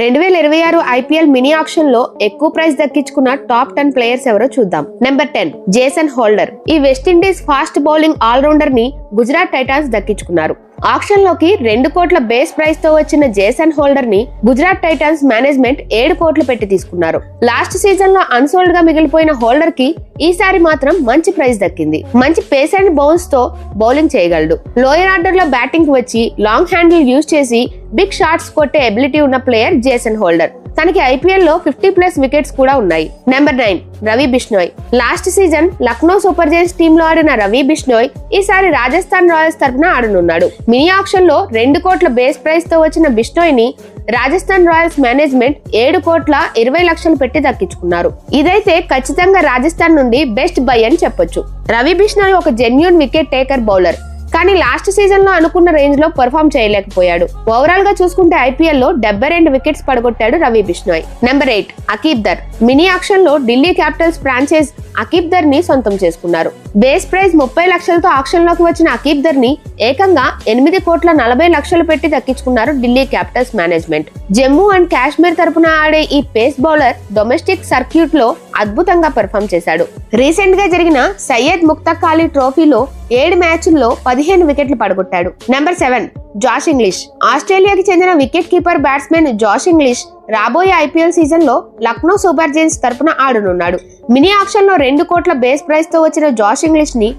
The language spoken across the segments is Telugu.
రెండు వేల ఇరవై ఆరు ఐపీఎల్ మినీ ఆప్షన్లో ఎక్కువ ప్రైస్ దక్కించుకున్న టాప్ టెన్ ప్లేయర్స్ ఎవరో చూద్దాం. Number ten Jason Holder. ఈ వెస్టిండీస్ ఫాస్ట్ బౌలింగ్ ఆల్రౌండర్ని గుజరాత్ టైటాన్స్ దక్కించుకున్నారు. ఆక్షన్లోకి రెండు కోట్ల బేస్ ప్రైస్తో వచ్చిన జేసన్ హోల్డర్ని గుజరాత్ టైటాన్స్ మేనేజ్మెంట్ ఏడు కోట్లు పెట్టి తీసుకున్నారు. లాస్ట్ సీజన్లో అన్సోల్డ్గా మిగిలిపోయిన హోల్డర్కి ఈసారి మాత్రం మంచి ప్రైస్ దక్కింది. మంచి పేస్ అండ్ బౌన్స్తో బౌలింగ్ చేయగలడు. లోయర్ ఆర్డర్లో బ్యాటింగ్ వచ్చి లాంగ్ హ్యాండిల్ యూజ్ చేసి బిగ్ షాట్స్ కొట్టే ఎబిలిటీ ఉన్న ప్లేయర్ జేసన్ హోల్డర్ తనకి ఐపీఎల్లో ఫిఫ్టీ ప్లస్ వికెట్స్ కూడా ఉన్నాయి. Number nine Ravi Bishnoi last season Lucknow Super Giants టీమ్లో ఆడిన రవి బిష్నోయ్ ఈసారి రాజస్థాన్ రాయల్స్ తరఫున ఆడనున్నాడు. మినీ ఆక్షన్లో రెండు కోట్ల బేస్ ప్రైస్తో వచ్చిన బిష్నోయ్ని రాజస్థాన్ రాయల్స్ మేనేజ్మెంట్ ఏడు కోట్ల ఇరవై లక్షలు పెట్టి దక్కించుకున్నారు. ఇదైతే ఖచ్చితంగా రాజస్థాన్ నుండి బెస్ట్ బై అని చెప్పొచ్చు. రవి బిష్నోయ్ ఒక జెన్యున్ వికెట్ టేకర్ బౌలర్ కానీ లాస్ట్ సీజన్లో అనుకున్న రేంజ్లో పర్ఫామ్ చేయలేకపోయాడు. ఓవరాల్గా చూసుకుంటే ఐపీఎల్లో డెబ్బై రెండు wickets పడగొట్టాడు Ravi Bishnoi number eight Aqib Dar mini ఆక్షన్లో Delhi Capitals franchise Aqib దర్ని సొంతం చేసుకున్నారు. బేస్ ప్రైస్ ముప్పై లక్షలతో ఆక్షన్లోకి వచ్చిన అకీబ్ ధర్ని ఏకంగా ఎనిమిది కోట్ల నలభై లక్షలు పెట్టి దక్కించుకున్నారు Delhi Capitals management. Jammu and Kashmir తరపున ఆడే ఈ పేస్ బౌలర్ డొమెస్టిక్ సర్క్యూట్లో అద్భుతంగా పెర్ఫామ్ చేశాడు. రీసెంట్గా జరిగిన సయ్యద్ ముక్తక్ అలీ ట్రోఫీలో ఏడు మ్యాచ్ల్లో పదిహేను వికెట్లు పడగొట్టాడు. Number seven. Josh Inglis. ఆస్ట్రేలియాకి చెందిన wicket keeper batsmen Josh Inglis రాబోయే ఐపీఎల్ సీజన్లో లక్నో సూపర్ జైన్స్ తరపున ఆడనున్నాడు. మినీ ఆప్షన్లో రెండు కోట్ల బేస్ ప్రైస్తో వచ్చిన జాష్ ఇంగ్లీష్ని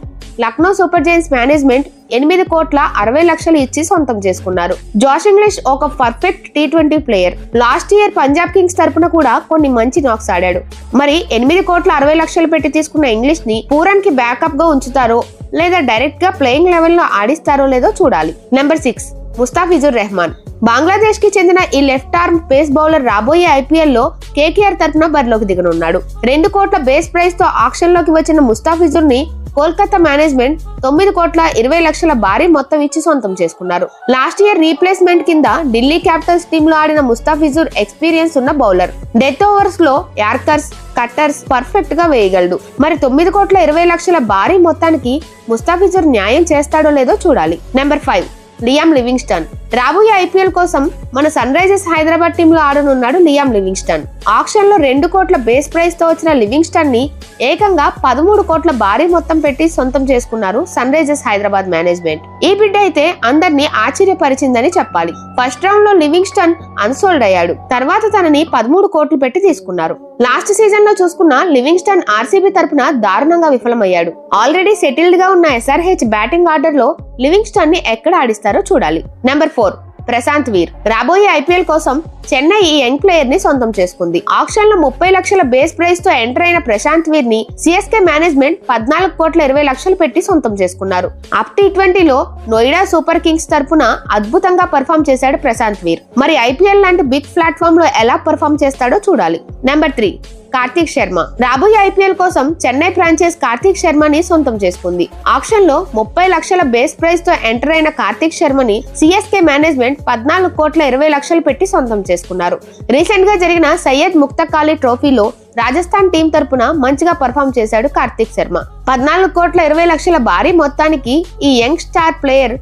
లక్నో సూపర్ జైన్స్ మేనేజ్మెంట్ ఎనిమిది కోట్ల అరవై లక్షలు ఇచ్చి సొంతం చేసుకున్నారు. జాష్ ఇంగ్లీష్ ఒక perfect T twenty player. Last year Punjab Kings తరపున కూడా కొన్ని మంచి నాక్స్ ఆడాడు. మరి ఎనిమిది కోట్ల అరవై లక్షలు పెట్టి తీసుకున్న ఇంగ్లీష్ని పూరన్కి బ్యాకప్గా ఉంచుతారో లేదా డైరెక్ట్గా ప్లేయింగ్ లెవెల్లో ఆడిస్తారో లేదో చూడాలి. Number six Mustafizur Rahman. బంగ్లాదేశ్కి చెందిన ఈ లెఫ్ట్ ఆర్మ్ పేస్ బౌలర్ రాబోయే ఐపీఎల్లో కేకేఆర్ తరపున బరిలోకి దిగనున్నాడు. రెండు కోట్ల బేస్ ప్రైస్తో ఆక్షన్లోకి వచ్చిన ముస్తాఫిజుర్ని కోల్కతా మేనేజ్మెంట్ తొమ్మిది కోట్ల ఇరవై లక్షల భారీ మొత్తం ఇచ్చి సొంతం చేసుకున్నారు. లాస్ట్ ఇయర్ రీప్లేస్మెంట్ కింద ఢిల్లీ క్యాపిటల్స్ టీమ్లో ఆడిన ముస్తాఫిజుర్ ఎక్స్పీరియన్స్ ఉన్న బౌలర్. డెత్ ఓవర్స్లో యార్కర్స్ కట్టర్స్ పర్ఫెక్ట్గా వేయగలడు. మరి తొమ్మిది కోట్ల ఇరవై లక్షల భారీ మొత్తానికి ముస్తాఫిజర్ న్యాయం చేస్తాడో లేదో చూడాలి. Number five Liam Livingstone. రాబోయే ఐపీఎల్ కోసం మన సన్ రైజర్స్ హైదరాబాద్ టీంలో ఆడనున్నాడు లియామ్ లివింగ్స్టన్. ఆక్షన్లో రెండు కోట్ల బేస్ ప్రైస్తో వచ్చిన లివింగ్స్టన్ని ఏకంగా పదమూడు కోట్ల భారీ మొత్తం పెట్టి సొంతం చేసుకున్నారు సన్ రైజర్స్ హైదరాబాద్ మేనేజ్మెంట్. ఈ బిడ్డ అయితే అందరినీ ఆశ్చర్యపరిచిందని చెప్పాలి. ఫస్ట్ రౌండ్లో లివింగ్స్టన్ అన్సోల్డ్ అయ్యాడు. తర్వాత తనని పదమూడు కోట్లు పెట్టి తీసుకున్నారు. లాస్ట్ సీజన్లో చూసుకున్న లివింగ్స్టన్ ఆర్సీబీ తరపున దారుణంగా విఫలమయ్యాడు. ఆల్రెడీ సెటిల్డ్గా ఉన్న ఎస్ఆర్హెచ్ బ్యాటింగ్ ఆర్డర్లో లివింగ్స్టన్ని ఎక్కడ ఆడిస్తారో చూడాలి. Number four Prashant Veer. రాబోయే ఐపీఎల్ కోసం చెన్నై ఈ యంగ్ ప్లేయర్ని సొంతం చేసుకుంది. ఆక్షన్లో ముప్పై లక్షల బేస్ ప్రైస్తో ఎంటర్ అయిన ప్రశాంత్ వీర్ని సిఎస్కే మేనేజ్మెంట్ పద్నాలుగు కోట్ల ఇరవై లక్షలు పెట్టి సొంతం చేసుకున్నారు. అప్ టీ ట్వంటీలో నోయిడా సూపర్ కింగ్స్ తరఫున అద్భుతంగా పర్ఫామ్ చేశాడు ప్రశాంత్ వీర్. మరి ఐపీఎల్ లాంటి బిగ్ ప్లాట్ఫామ్లో ఎలా పర్ఫామ్ చేస్తాడో చూడాలి. Number three Karthik Sharma. రాబోయే ఐపీఎల్ కోసం చెన్నై ఫ్రాంచైజ్ కార్తీక్ శర్మని సొంతం చేసుకుంది. ఆక్షన్లో ముప్పై లక్షల బేస్ ప్రైస్తో ఎంటర్ అయిన కార్తీక్ శర్మని సిఎస్కే మేనేజ్మెంట్ పద్నాలుగు కోట్ల ఇరవై లక్షలు పెట్టి సొంతం చేసుకున్నారు. రీసెంట్గా జరిగిన సయ్యద్ ముక్తకాలి ట్రోఫీలో రాజస్థాన్ టీం తరపున మంచిగా పర్ఫామ్ చేశాడు కార్తీక్ శర్మ. పద్నాలుగు కోట్ల ఇరవై లక్షల భారీ మొత్తానికి ఈ యంగ్ స్టార్ ప్లేయర్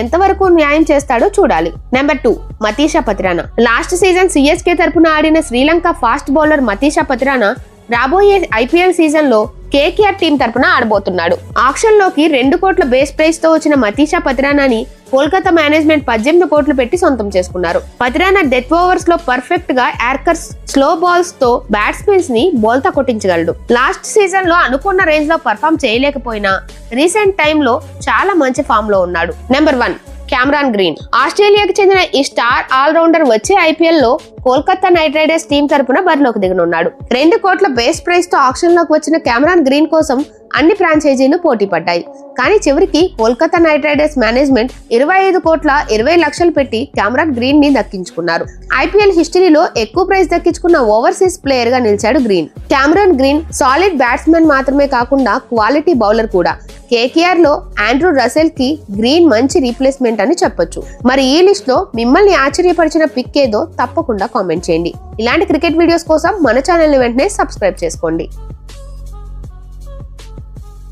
ఎంతవరకు న్యాయం చేస్తాడో చూడాలి. Number two Matheesha Pathirana. Last season CSK తరపున ఆడిన శ్రీలంక ఫాస్ట్ బౌలర్ మతీషా పతిరానా రాబోయే ఐపీఎల్ సీజన్లో కేకేఆర్ టీం తరపున ఆడబోతున్నాడు. ఆక్షన్లోకి రెండు కోట్ల బేస్ ప్రైస్తో వచ్చిన మతీషా పతిరానాని కోల్కతా మేనేజ్మెంట్ పద్దెనిమిది కోట్లు పెట్టి సొంతం చేసుకున్నారు. పతిరానా డెత్ ఓవర్స్లో పర్ఫెక్ట్గా యార్కర్స్ స్లో బాల్స్తో బ్యాట్స్మెన్స్ని బోల్తా కొట్టించగలడు. లాస్ట్ సీజన్లో అనుకున్న రేంజ్లో పర్ఫామ్ చేయలేకపోయినా రీసెంట్ టైమ్లో చాలా మంచి ఫామ్లో ఉన్నాడు. Number one Cameron Green. ఆస్ట్రేలియాకు చెందిన ఈ స్టార్ ఆల్రౌండర్ వచ్చే ఐపీఎల్లో కోల్కతా నైట్ రైడర్స్ టీం తరపున బరిలోకి దిగనున్నాడు. రెండు కోట్ల బేస్ ప్రైస్తో ఆక్షన్లోకి వచ్చిన కెమెరాన్ గ్రీన్ కోసం అన్ని ఫ్రాంచైజీలు పోటీ పడ్డాయి. కానీ చివరికి కోల్కతా నైట్ రైడర్స్ మేనేజ్మెంట్ ఇరవై ఐదు కోట్ల ఇరవై లక్షలు పెట్టి కెమెరాన్ గ్రీన్ని దక్కించుకున్నారు. ఐపీఎల్ హిస్టరీలో ఎక్కువ ప్రైస్ దక్కించుకున్న ఓవర్సీస్ ప్లేయర్గా నిలిచాడు Green. Cameron Green solid batsmen మాత్రమే కాకుండా క్వాలిటీ బౌలర్ కూడా. కేకేఆర్లో ఆండ్రూ రసెల్కి గ్రీన్ మంచి రీప్లేస్మెంట్ అని చెప్పొచ్చు. మరి ఈ లిస్ట్లో మిమ్మల్ని ఆశ్చర్యపరిచిన పిక్ ఏదో తప్పకుండా కామెంట్ చేయండి. ఇలాంటి క్రికెట్ వీడియోస్ కోసం మన ఛానల్ని వెంటనే సబ్స్క్రైబ్ చేసుకోండి.